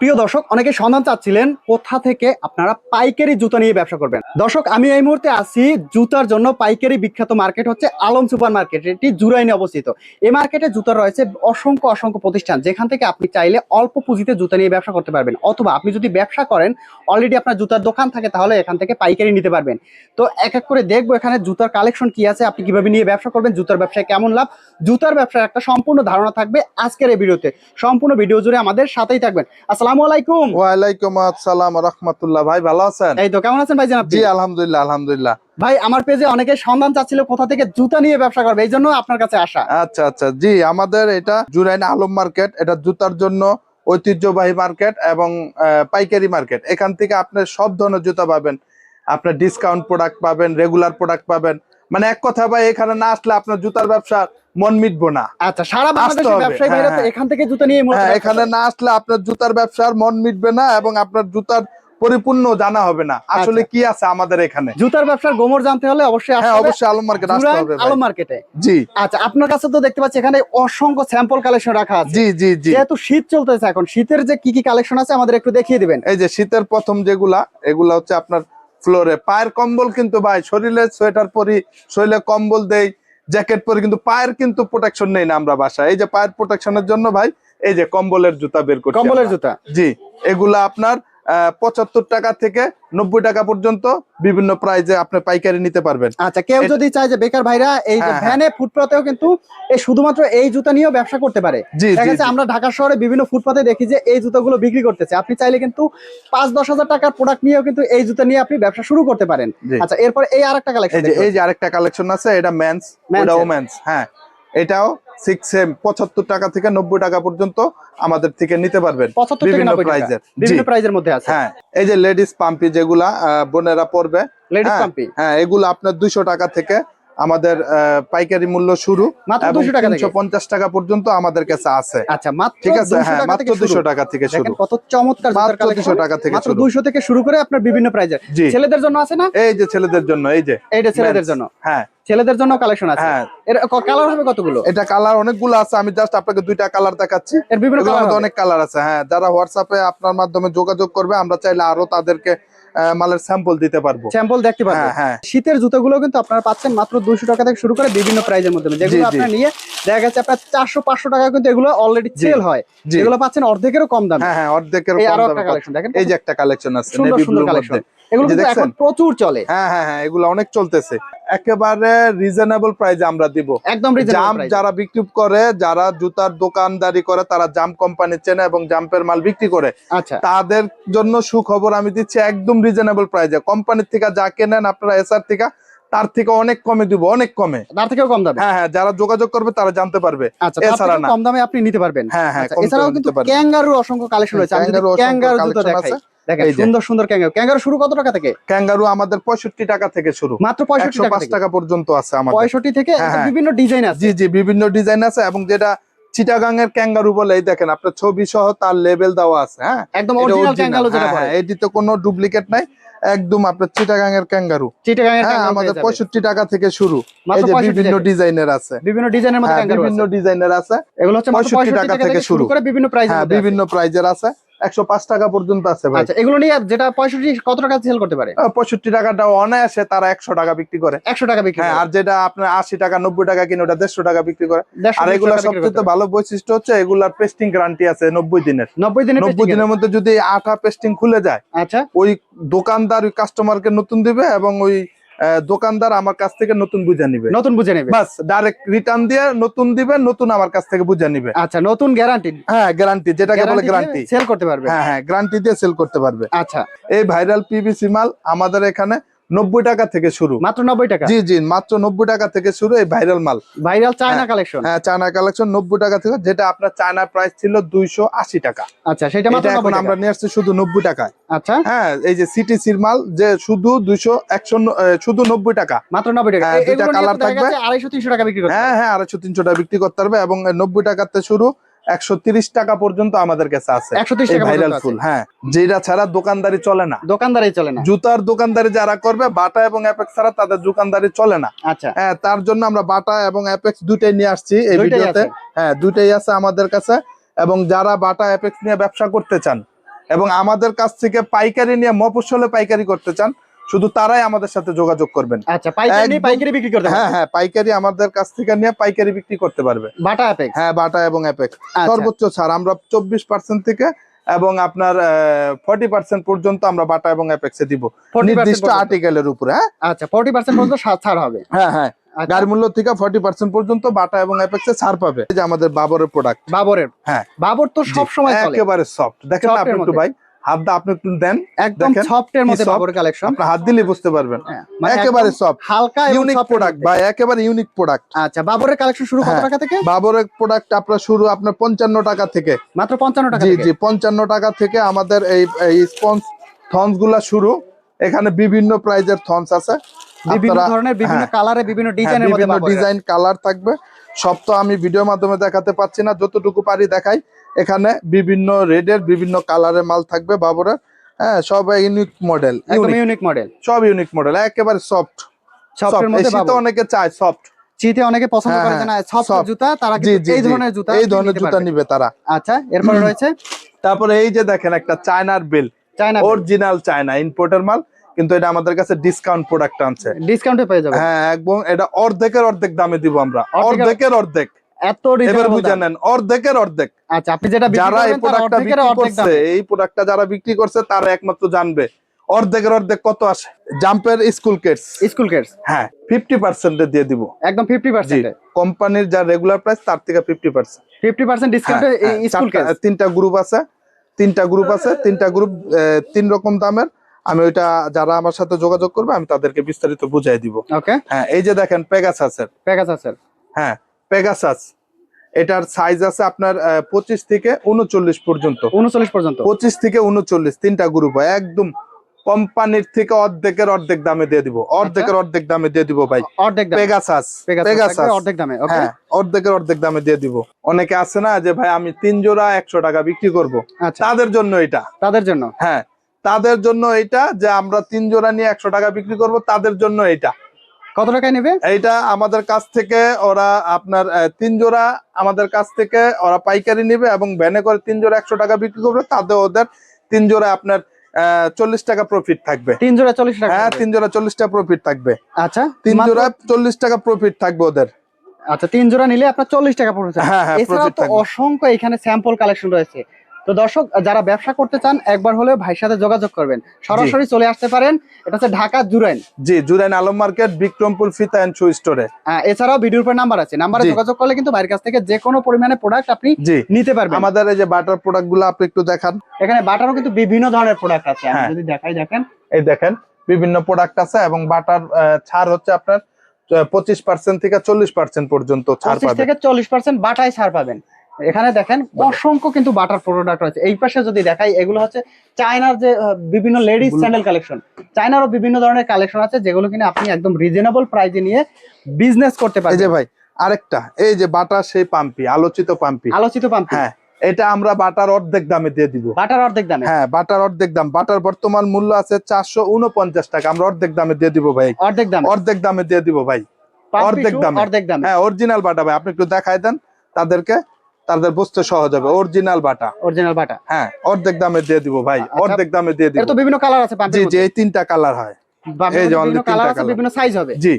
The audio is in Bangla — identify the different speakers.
Speaker 1: প্রিয় দর্শক, অনেকে সন্ধান চাচ্ছিলেন কোথা থেকে আপনারা পাইকারি জুতা নিয়ে ব্যবসা করবেন। দর্শক, আমি এই মুহূর্তে আছি জুতার জন্য পাইকারি বিখ্যাত মার্কেট হচ্ছে আলম সুপার মার্কেট এটি জুরাইনে অবস্থিত। এই মার্কেটে জুতা রয়েছে অসংখ্য অসংখ্য প্রতিষ্ঠান, যেখান থেকে আপনি চাইলে অল্প পুঁজিতে জুতা নিয়ে ব্যবসা করতে পারবেন। অথবা আপনি যদি ব্যবসা করেন অলরেডি আপনার জুতার দোকান থাকে, তাহলে এখান থেকে পাইকারি নিতে পারবেন। তো এক এক করে দেখব এখানে জুতার কালেকশন কি আছে, আপনি কীভাবে নিয়ে ব্যবসা করবেন, জুতার ব্যবসায় কেমন লাভ। জুতার ব্যবসার একটা সম্পূর্ণ ধারণা থাকবে আজকের এই ভিডিওতে। সম্পূর্ণ ভিডিও জুড়ে আমাদের সাথেই থাকবেন। আসসালামু আলাইকুম।
Speaker 2: আসসালাম রহমতুল্লাহ। ভাই ভালো আছেন?
Speaker 1: এই তো কেমন আছেন ভাই জানাব?
Speaker 2: জি আলহামদুলিল্লাহ আলহামদুলিল্লাহ।
Speaker 1: ভাই আমার পেজে অনেকে সন্ধান চাচ্ছিল কোথা থেকে জুতা নিয়ে ব্যবসা করবে এই জন্য আপনার কাছে আসা।
Speaker 2: আচ্ছা আচ্ছা। জি আমাদের এটা জুরাইন আলম মার্কেট এটা জুতার জন্য ঐতিহ্যবাহী মার্কেট এবং পাইকারি মার্কেট। এখান থেকে আপনি সব ধরনের জুতা পাবেন। আপনার ডিসকাউন্ট প্রোডাক্ট পাবেন রেগুলার প্রোডাক্ট পাবেন। মানে এক কথা ভাই এখানে না আসলে আপনার জুতার ব্যবসা মন মিটবো না।
Speaker 1: আচ্ছা সারা বাংলাদেশের ব্যবসায়ী
Speaker 2: হ্যাঁ,
Speaker 1: ভাইরা তো
Speaker 2: হ্যাঁ।
Speaker 1: এখান থেকে জুতা নিয়ে
Speaker 2: হ্যাঁ এখানে না আসলে আপনার জুতার ব্যবসার মন মিটবে না এবং আপনার জুতার পরিপূর্ণ জানা হবে না। আসলে
Speaker 1: আচ্ছা।
Speaker 2: কি আছে আমাদের এখানে?
Speaker 1: জুতার ব্যবসার গোমর জানতে হলে অবশ্যই
Speaker 2: হ্যাঁ অবশ্যই আলম মার্কেট আসতে হবে।
Speaker 1: আলম মার্কেটে।
Speaker 2: জি।
Speaker 1: আচ্ছা আপনার কাছে তো দেখতে পাচ্ছি এখানে অসংখ্য স্যাম্পল কালেকশন রাখা আছে।
Speaker 2: জি জি জি।
Speaker 1: যেহেতু শীত চলতেছে এখন শীতের যে কি কি কালেকশন আছে আমাদের একটু দেখিয়ে দিবেন।
Speaker 2: এই যে শীতের প্রথম যেগুলা এগুলা হচ্ছে আপনার ফ্লোরে। পায়ের কম্বল কিন্তু ভাই শরীরে সোয়েটার পরি শরীরে কম্বল দেই জ্যাকেট পরি কিন্তু পায়ের কিন্তু প্রোটেকশন নেই না আমরা বাসায়। এই যে পায়ের প্রোটেকশনের জন্য ভাই এই যে কম্বলের জুতা বের করছি
Speaker 1: কম্বলের জুতা?
Speaker 2: জি এগুলা আপনার পঁচাত্তর টাকা থেকে নব্বই টাকা পর্যন্ত বিভিন্ন প্রাইজে আপনি পাইকারি নিতে পারবেন।
Speaker 1: আচ্ছা কেউ যদি চায় যে বেকার ভাইরা এই যে
Speaker 2: হ্যাঁ, হ্যাঁ।
Speaker 1: ভ্যানে ফুটপাতেও কিন্তু এই শুধুমাত্র এই জুতা নিয়েও ব্যবসা করতে পারে। দেখা যাচ্ছে আমরা ঢাকা শহরে বিভিন্ন ফুটপাতে দেখি যে এই জুতাগুলো বিক্রি করতেছে। আপনি চাইলে কিন্তু পাঁচ দশ হাজার টাকার প্রোডাক্ট নিয়েও কিন্তু এই জুতা নিয়ে আপনি ব্যবসা শুরু করতে পারেন। আচ্ছা এরপর এই আরেকটা কালেকশন
Speaker 2: এই যে আরেকটা কালেকশন আছে এটা মেন্স মেন্স হ্যাঁ। এটাও সিক্স সেম পঁচাত্তর টাকা থেকে নব্বই টাকা পর্যন্ত আমাদের থেকে নিতে পারবেন। বিভিন্ন প্রাইজের
Speaker 1: বিভিন্ন প্রাইজের মধ্যে আছে।
Speaker 2: হ্যাঁ এই যে লেডিস পাম্পি যেগুলা আহ, বোনেরা পরবে।
Speaker 1: লেডিস
Speaker 2: হ্যাঁ,
Speaker 1: পাম্পি?
Speaker 2: হ্যাঁ এগুলো আপনার দুইশো টাকা থেকে আমাদের পাইকারি মূল্য শুরু
Speaker 1: মাত্র টাকা থেকে?
Speaker 2: পঞ্চাশ টাকা পর্যন্ত আমাদের কাছে আছে।
Speaker 1: আচ্ছা মাত্র
Speaker 2: ঠিক আছে হ্যাঁ মাত্র
Speaker 1: থেকে
Speaker 2: দুশো
Speaker 1: শুরু।
Speaker 2: টাকা থেকে শুরু।
Speaker 1: কত চমৎকার
Speaker 2: মাত্র 200 টাকা থেকে
Speaker 1: মাত্র 200 থেকে শুরু করে আপনার বিভিন্ন প্রাইজের ছেলেদের জন্য আছে না?
Speaker 2: এই যে ছেলেদের জন্য এই যে
Speaker 1: এইটা ছেলেদের জন্য।
Speaker 2: হ্যাঁ।
Speaker 1: ছেলেদের জন্য কালেকশন আছে।
Speaker 2: হ্যাঁ।
Speaker 1: এর কালার হবে কতগুলো?
Speaker 2: এটা কালার অনেকগুলো আছে আমি জাস্ট আপনাকে দুইটা কালার দেখাচ্ছি।
Speaker 1: এর বিভিন্ন কালার
Speaker 2: অনেক কালার আছে হ্যাঁ যারা হোয়াটসঅ্যাপে আপনার মাধ্যমে যোগাযোগ করবে আমরা চাইলে আরও তাদেরকে মালের স্যাম্পল দিতে পারব।
Speaker 1: স্যাম্পল দেখতে পারব।
Speaker 2: হ্যাঁ হ্যাঁ।
Speaker 1: শীতের জুতোগুলো কিন্তু আপনারা পাচ্ছেন মাত্র দুশো টাকা থেকে শুরু করে বিভিন্ন প্রাইজের মধ্যে। যেগুলো আপনারা নিয়ে দেখা গেছে আপনার চারশো পাঁচশো টাকা কিন্তু এগুলো অলরেডি সেল হয়।
Speaker 2: যেগুলো
Speaker 1: এগুলো পাচ্ছেন অর্ধেকেরও কম দাম।
Speaker 2: হ্যাঁ হ্যাঁ অর্ধেকের আরও
Speaker 1: একটা কালেকশন দেখেন।
Speaker 2: এই যে একটা কালেকশন আছে
Speaker 1: সুন্দর কালেকশন এগুলো এখন? প্রচুর চলে।
Speaker 2: হ্যাঁ হ্যাঁ হ্যাঁ এগুলো অনেক চলতেছে। একেবারে রিজনেবল প্রাইসে আমরা দিব।
Speaker 1: একদম
Speaker 2: জাম যারা বিক্রি করে যারা জুতার দোকানদারি করে তারা জাম কোম্পানি চেনে এবং জাম্পের মাল বিক্রি করে।
Speaker 1: আচ্ছা।
Speaker 2: তাদের জন্য সুখবর আমি দিচ্ছি একদম রিজনেবল প্রাইসে কোম্পানির থেকে যা কেনেন আপনারা এসআর থেকে তার থেকে অনেক কমে দিব অনেক কমে।
Speaker 1: তার থেকেও কম দামে?
Speaker 2: হ্যাঁ হ্যাঁ যারা যোগাযোগ করবে তারা জানতে পারবে।
Speaker 1: আচ্ছা
Speaker 2: এছাড়া না।
Speaker 1: কম দামে আপনি নিতে পারবেন?
Speaker 2: হ্যাঁ হ্যাঁ
Speaker 1: আচ্ছা, এছাড়াও কিন্তু। ক্যাঙ্গারুর অসংখ্য কালেকশন রয়েছে।
Speaker 2: ক্যাঙ্গারু
Speaker 1: জুতো দেখাই। দেখেন সুন্দর সুন্দর ক্যাঙ্গারু। ক্যাঙ্গারু শুরু কত টাকা থেকে?
Speaker 2: ক্যাঙ্গারু আমাদের পঁয়ষট্টি টাকা থেকে শুরু।
Speaker 1: মাত্র টাকা
Speaker 2: টাকা পর্যন্ত আছে আমাদের।
Speaker 1: থেকে
Speaker 2: হ্যাঁ, হ্যাঁ।
Speaker 1: বিভিন্ন ডিজাইন আছে।
Speaker 2: জি জি বিভিন্ন ডিজাইন আছে এবং যেটা চিটাগাং এর ক্যাঙ্গারু বলে এই দেখেন আপনার ছবি সহ তার লেবেল দেওয়া আছে হ্যাঁ?
Speaker 1: একদম
Speaker 2: এটা
Speaker 1: অরিজিনাল ক্যাঙ্গারু যেটা বলে।
Speaker 2: এটিতে কোনো ডুপ্লিকেট নাই। একদম আপনার চিটাগাং এর ক্যাঙ্গারু হ্যাঁ
Speaker 1: ক্যাঙ্গারু
Speaker 2: আমাদের
Speaker 1: পেয়ে যাবে।
Speaker 2: পঁয়ষট্টি টাকা থেকে শুরু। এই যে বিভিন্ন। ডিজাইনের আছে।
Speaker 1: বিভিন্ন ডিজাইনের মধ্যে ক্যাঙ্গারু
Speaker 2: বিভিন্ন ডিজাইনের আছে।
Speaker 1: এগুলো হচ্ছে মাত্র
Speaker 2: 65
Speaker 1: 65 টাকা থেকে শুরু করে বিভিন্ন।
Speaker 2: বিভিন্ন প্রাইজের আছে। একশো পাঁচ টাকা পর্যন্ত আছে ভাই।
Speaker 1: আচ্ছা এগুলো নিয়ে যেটা 65 কত টাকা সেল করতে পারে?
Speaker 2: পঁয়ষট্টি টাকাটা অনায়াসে তারা একশো টাকা বিক্রি করে।
Speaker 1: 100 টাকা বিক্রি
Speaker 2: হ্যাঁ আর যেটা আপনার আশি টাকা নব্বই টাকা কিনে ওটা দেড়শো টাকা বিক্রি করে। আর এগুলা সবচেয়ে ভালো বৈশিষ্ট্য হচ্ছে এগুলার পেস্টিং গ্যারান্টি আছে নব্বই দিনের।
Speaker 1: 90 দিনের
Speaker 2: নব্বই দিনের মধ্যে যদি আঠা পেস্টিং খুলে যায়
Speaker 1: আচ্ছা।
Speaker 2: ওই দোকানদার ওই কাস্টমারকে নতুন দিবে এবং ওই দোকানদার আমার কাছ থেকে নতুন বুঝে নিবে।
Speaker 1: নতুন বুঝে নিবে।
Speaker 2: বাস ডাইরেক্ট রিটার্ন দিয়ে নতুন দিবে নতুন আমার কাছ থেকে বুঝে নিবে।
Speaker 1: আচ্ছা নতুন গ্যারান্টি
Speaker 2: হ্যাঁ গ্যারান্টি যেটাকে বলে গ্যারান্টি
Speaker 1: সেল করতে পারবে।
Speaker 2: হ্যাঁ হ্যাঁ গ্যারান্টি দিয়ে সেল করতে পারবে।
Speaker 1: আচ্ছা।
Speaker 2: এই ভাইরাল পিভিসি মাল আমাদের এখানে নব্বই টাকা থেকে শুরু।
Speaker 1: মাত্র 90 টাকা?
Speaker 2: জি জি মাত্র নব্বই টাকা থেকে শুরু এই ভাইরাল মাল।
Speaker 1: ভাইরাল চায়না
Speaker 2: হ্যাঁ।
Speaker 1: কালেকশন
Speaker 2: হ্যাঁ চায়না কালেকশন নব্বই টাকা থেকে যেটা আপনার চায়না প্রাইস ছিল দুইশো আশি টাকা।
Speaker 1: আচ্ছা সেটা মাত্র
Speaker 2: এখন আমরা নিয়ে আসছি শুধু নব্বই টাকায়।
Speaker 1: আচ্ছা।
Speaker 2: হ্যাঁ এই যে সিটিসির মাল যে শুধু দুইশো একশো শুধু নব্বই টাকা।
Speaker 1: মাত্র 90 টাকা।
Speaker 2: হ্যাঁ, দুইটা
Speaker 1: দেখা
Speaker 2: থাকবে।
Speaker 1: 250 300 টাকা বিক্রি করতে
Speaker 2: হ্যাঁ হ্যাঁ আড়াইশো তিনশো টাকা বিক্রি করতে পারবে এবং নব্বই টাকাতে শুরু। একশো টাকা পর্যন্ত আমাদের কাছে আছে।
Speaker 1: 130 টাকা
Speaker 2: ভাইরাল ফুল হ্যাঁ। যেটা ছাড়া দোকানদারি চলে না।
Speaker 1: দোকানদারই চলে না।
Speaker 2: জুতার দোকানদারি যারা করবে বাটা এবং অ্যাপেক্স ছাড়া তাদের দোকানদারি চলে না।
Speaker 1: আচ্ছা।
Speaker 2: হ্যাঁ তার জন্য আমরা বাটা এবং অ্যাপেক্স দুইটাই নিয়ে আসছি এই ভিডিওতে। হ্যাঁ দুইটাই আছে আমাদের কাছে। এবং যারা বাটা অ্যাপেক্স নিয়ে ব্যবসা করতে চান এবং আমাদের কাছ থেকে পাইকারি নিয়ে মফসলে পাইকারি করতে চান শুধু তারাই আমাদের সাথে যোগাযোগ করবেন।
Speaker 1: আচ্ছা পাইকারি পাইকারি বিক্রি করতে
Speaker 2: হ্যাঁ হ্যাঁ পাইকারি আমাদের কাছ থেকে নিয়ে পাইকারি বিক্রি করতে পারবে।
Speaker 1: বাটা অ্যাপেক্স
Speaker 2: হ্যাঁ বাটা এবং অ্যাপেক্স
Speaker 1: আচ্ছা।
Speaker 2: সর্বোচ্চ ছাড় আমরা চব্বিশ পার্সেন্ট থেকে এবং আপনার ফর্টি পার্সেন্ট পর্যন্ত আমরা বাটা এবং অ্যাপেক্সে দিব। নির্দিষ্ট আর্টিকেলের উপরে হ্যাঁ?
Speaker 1: আচ্ছা 40% পর্যন্ত ছাড় হবে।
Speaker 2: হ্যাঁ হ্যাঁ।
Speaker 1: আচ্ছা,
Speaker 2: গাড়ি মূল্য থেকে ফর্টি পার্সেন্ট পর্যন্ত বাটা এবং অ্যাপেক্সে ছাড় পাবে। যে আমাদের বাবরের প্রোডাক্ট
Speaker 1: বাবরের?
Speaker 2: হ্যাঁ।
Speaker 1: বাবর তো সব সময় চলে।
Speaker 2: একেবারে সফট দেখেন আপনি একটু ভাই হাত দা আপনি একটু দেন
Speaker 1: একদম সফটের মধ্যে
Speaker 2: soft?
Speaker 1: কালেকশন
Speaker 2: আপনার হাত দিলে বুঝতে পারবেন।
Speaker 1: মানে
Speaker 2: একেবারে সফট
Speaker 1: হালকা
Speaker 2: ইউনিক প্রোডাক্ট। ভাই একেবারে ইউনিক প্রোডাক্ট
Speaker 1: আচ্ছা বাবরের কালেকশন শুরু কত
Speaker 2: হ্যাঁ।
Speaker 1: টাকা থেকে?
Speaker 2: বাবরের প্রোডাক্ট আপনার শুরু আপনার পঞ্চান্ন টাকা থেকে।
Speaker 1: মাত্র 55 টাকা
Speaker 2: জি জি পঞ্চান্ন টাকা থেকে আমাদের এই স্পঞ্জ থনসগুলা শুরু। এখানে বিভিন্ন প্রাইজের থনস আছে।
Speaker 1: বিভিন্ন ধরনের বিভিন্ন
Speaker 2: হ্যাঁ,
Speaker 1: কালারে বিভিন্ন
Speaker 2: হ্যাঁ,
Speaker 1: ডিজাইনের মধ্যে
Speaker 2: বিভিন্ন ডিজাইন কালার থাকবে। সব তো আমি ভিডিওর মাধ্যমে দেখাতে পাচ্ছি না যতটুকু পারি দেখাই। এখানে বিভিন্ন রেডের বিভিন্ন কালারের মাল থাকবে বাবরের হ্যাঁ সব ইউনিক মডেল
Speaker 1: একদম ইউনিক মডেল
Speaker 2: সব ইউনিক মডেল একেবারে সফট
Speaker 1: বাবর।
Speaker 2: অনেকে চায় সফট
Speaker 1: শীতে অনেকে পছন্দ
Speaker 2: হ্যাঁ,
Speaker 1: করে যে না সফট জুতা তারা
Speaker 2: জি
Speaker 1: কিন্তু
Speaker 2: জি
Speaker 1: এই ধরনের জুতা
Speaker 2: এই ধরনের জুতা নিবে তারা।
Speaker 1: আচ্ছা এরপরে রয়েছে?
Speaker 2: তারপরে এই যে দেখেন একটা চায়নার বেল
Speaker 1: চায়না
Speaker 2: অরিজিনাল চায়না ইম্পোর্টের মাল কিন্তু এটা আমাদের কাছে ডিসকাউন্ট প্রোডাক্ট আনছে।
Speaker 1: ডিসকাউন্টে পেয়ে যাবে
Speaker 2: হ্যাঁ একদম এটা অর্ধেকের অর্ধেক দামে দিব আমরা।
Speaker 1: অর্ধেকের
Speaker 2: অর্ধেক।
Speaker 1: এত
Speaker 2: এবার বুঝে নেন অর্ধেকের অর্ধেক।
Speaker 1: আচ্ছা আপনি যেটা
Speaker 2: যারা এই প্রোডাক্টটা বিক্রি করছে এই প্রোডাক্টটা যারা বিক্রি করছে তারা একমাত্র জানবে অর্ধেকের অর্ধেক কত আসে। জাম্পের স্কুল কিটস
Speaker 1: স্কুল কেটস
Speaker 2: হ্যাঁ ফিফটি পার্সেন্টে দিয়ে দিব।
Speaker 1: একদম 50%
Speaker 2: জি কোম্পানির যা রেগুলার প্রাইস তার থেকে ফিফটি পার্সেন্ট
Speaker 1: 50% ডিসকাউন্টে স্কুল কেটস
Speaker 2: তিনটা গ্রুপ আছে তিনটা গ্রুপ আছে তিনটা গ্রুপ তিন রকম দামের। আমি ওইটা যারা আমার সাথে যোগাযোগ করবে আমি তাদেরকে বিস্তারিত বুঝাই দিব।
Speaker 1: ওকে
Speaker 2: হ্যাঁ এই যে দেখেন পেগাসাসের
Speaker 1: আছে
Speaker 2: হ্যাঁ পেগাসাস এটার সাইজ আছে আপনার পঁচিশ থেকে উনচল্লিশ পর্যন্ত।
Speaker 1: 39 পর্যন্ত।
Speaker 2: পঁচিশ থেকে উনচল্লিশ তিনটা গ্রুপ হয়। একদম কোম্পানির থেকে অর্ধেকের অর্ধেক দামে দিয়ে দিব। অর্ধেকের অর্ধেক দামে দিয়ে দিব ভাই।
Speaker 1: অর্ধেক
Speaker 2: পেগাসাস
Speaker 1: পেগাসাস অর্ধেক দামে
Speaker 2: হ্যাঁ অর্ধেকের অর্ধেক দামে দিয়ে দিব। অনেকে আছে না যে ভাই আমি তিন জোড়া একশো টাকা বিক্রি করব।
Speaker 1: আচ্ছা।
Speaker 2: তাদের জন্য এটা।
Speaker 1: তাদের জন্য?
Speaker 2: হ্যাঁ তাদের জন্য এটা যে আমরা তিন জোড়া নিয়ে একশো টাকা বিক্রি করব তাদের জন্য এটা।
Speaker 1: কত টাকায় নেবে?
Speaker 2: এইটা আমাদের কাছ থেকে ওরা আপনার তিন জোড়া আমাদের কাছ থেকে ওরা পাইকারি নেবে এবং ভ্যানে করে তিন জোড়া একশো টাকা বিক্রি করবে। তাতে ওদের তিন জোড়া আপনার চল্লিশ টাকা প্রফিট থাকবে।
Speaker 1: তিন জোড়া 40 টাকা
Speaker 2: হ্যাঁ
Speaker 1: পড়বে।
Speaker 2: তিন জোড়া চল্লিশ টাকা প্রফিট থাকবে।
Speaker 1: আচ্ছা
Speaker 2: তিন জোড়া চল্লিশ টাকা প্রফিট থাকবে ওদের।
Speaker 1: আচ্ছা তিন জোড়া নিলে আপনার 40 টাকা
Speaker 2: হ্যাঁ হ্যাঁ
Speaker 1: অসংখ্য এখানে স্যাম্পল কালেকশন রয়েছে। তো দর্শক যারা ব্যবসা করতে চান একবার হলেও ভাইয়ের সাথে যোগাযোগ করবেন। সরাসরি চলে আসতে পারেন। এটা হচ্ছে ঢাকা জুরাইন।
Speaker 2: জি জুরাইন আলম মার্কেট বিক্রমপুর ফিতা এন্ড শু স্টোরে।
Speaker 1: আহ, এছাড়াও ভিডিওর উপর নাম্বার আছে। নাম্বারে যোগাযোগ করলে কিন্তু ভাইয়ের কাছ থেকে যে কোনো পরিমাণে প্রোডাক্ট আপনি নিতে পারবেন।
Speaker 2: আমাদের এই যে বাটার প্রোডাক্টগুলো আপনি একটু দেখান।
Speaker 1: এখানে বাটারও কিন্তু বিভিন্ন ধরনের প্রোডাক্ট আছে। আমি
Speaker 2: হ্যাঁ।
Speaker 1: যদি দেখাই দেখেন।
Speaker 2: এই দেখেন বিভিন্ন প্রোডাক্ট আছে এবং বাটার ছাড় হচ্ছে আপনার পঁচিশ পার্সেন্ট থেকে চল্লিশ পার্সেন্ট পর্যন্ত ছাড় পাবেন।
Speaker 1: থেকে চল্লিশ পার্সেন্ট বাটায় ছাড় পাবেন। এখানে দেখেন অসংখ্য কিন্তু বাটার প্রোডাক্ট রয়েছে। এই পাশে যদি দেখাই এগুলো হচ্ছে চায়নার যে বিভিন্ন লেডিস স্যান্ডেল কালেকশন চায়নারও বিভিন্ন ধরনের কালেকশন আছে যেগুলো কিনা আপনি একদম রিজনেবল প্রাইসে নিয়ে বিজনেস করতে
Speaker 2: এই যে ভাই আরেকটা এই যে বাটার সেই পাম্পি আলোচিত পাম্পি
Speaker 1: আলোচিত পাম্প
Speaker 2: হ্যাঁ এটা আমরা বাটার অর্ধেক দামে দিয়ে দিব।
Speaker 1: বাটার অর্ধেক দামে।
Speaker 2: হ্যাঁ বাটার অর্ধেক দাম। বাটার বর্তমান মূল্য আছে চারশো উনপঞ্চাশ টাকা। আমরা অর্ধেক দামে দিয়ে দিব ভাই।
Speaker 1: অর্ধেক দামে।
Speaker 2: অর্ধেক দামে দিয়ে দিব ভাই। অর্ধেক দামে।
Speaker 1: অর্ধেক দামে।
Speaker 2: হ্যাঁ অরিজিনাল বাটা ভাই আপনি একটু দেখায় দেন তাদেরকে। তাদের বুঝতে সহজ হবে। Original Bata.
Speaker 1: Original Bata.
Speaker 2: হ্যাঁ অর্ধেক দামে দিয়ে দিব ভাই।
Speaker 1: আচ্ছা।
Speaker 2: অর্ধেক দামে দিয়ে দিব।
Speaker 1: তো বিভিন্ন কালার আছে
Speaker 2: জি জি এই তিনটা কালার হয়। এই যে
Speaker 1: বিভিন্ন কালার আছে বিভিন্ন সাইজ হবে।
Speaker 2: জি।